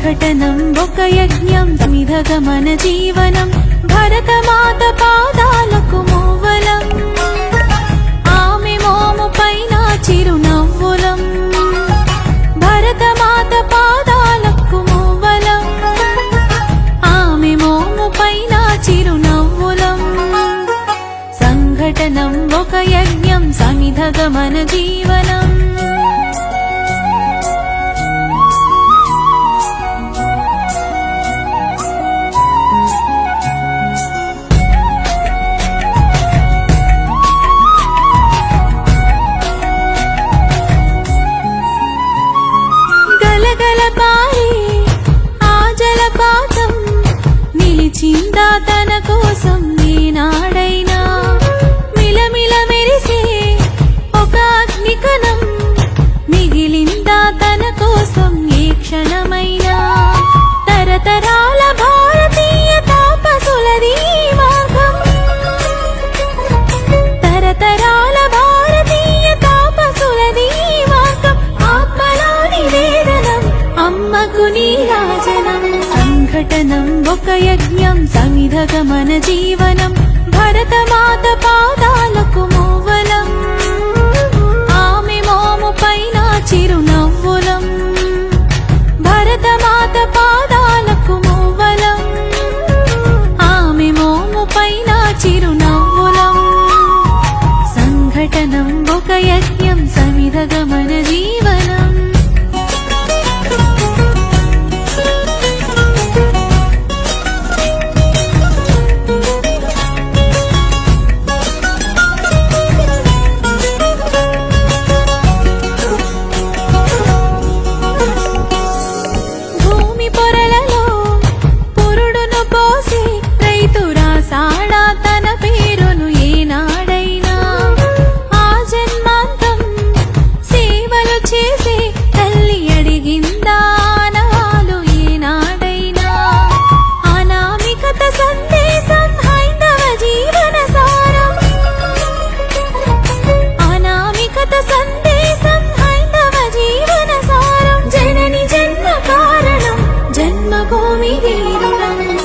సంఘటనం ఒక యజ్ఞం మిధగ మన జీవనం భరతమాత పాదాలకు మూవలం ఆమె మోము పైన చిరునవ్వులం. భరతమాత పాదాలకు మూవలం ఆమె మోము పైన చిరునవ్వులం. సంఘటనం ఒక యజ్ఞం సమిధగ మన జీవనం. నిలిచిందా తన కోసం ఏనాడైనా మిలమిల మెరిసే ఒక అగ్నికణం మిగిలిందా తన కోసం ఏ క్షణమైనా? తరతరాల భారతీయ తాపసులది మార్గం. తరతరాల భారతీయ తాపసులది ఈ మార్గం. ఆత్మలో నివేదనం అమ్మకు నీరాజనం సంఘటనం ఒక యజ్ఞం సమిధగ జీవనం భరతమాత పాదాలకు మూవలం.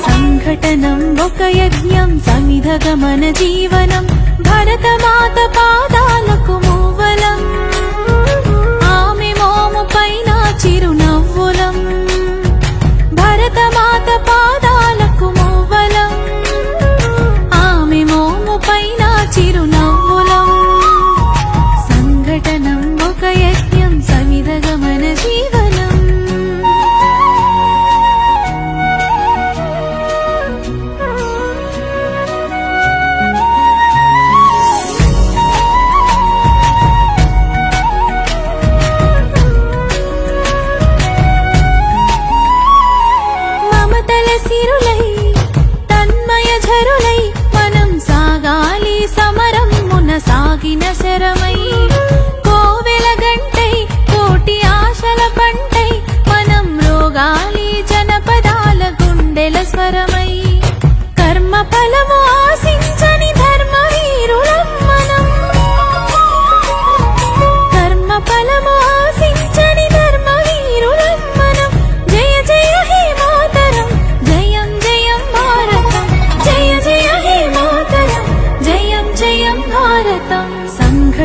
సంఘటనం ఒక యజ్ఞం సమిధగ మన జీవనం భరతమాత పాదా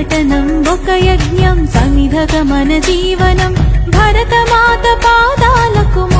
పఠనం ఒక యజ్ఞం సమిధక మన జీవనం. భరతమాత పాదాలకు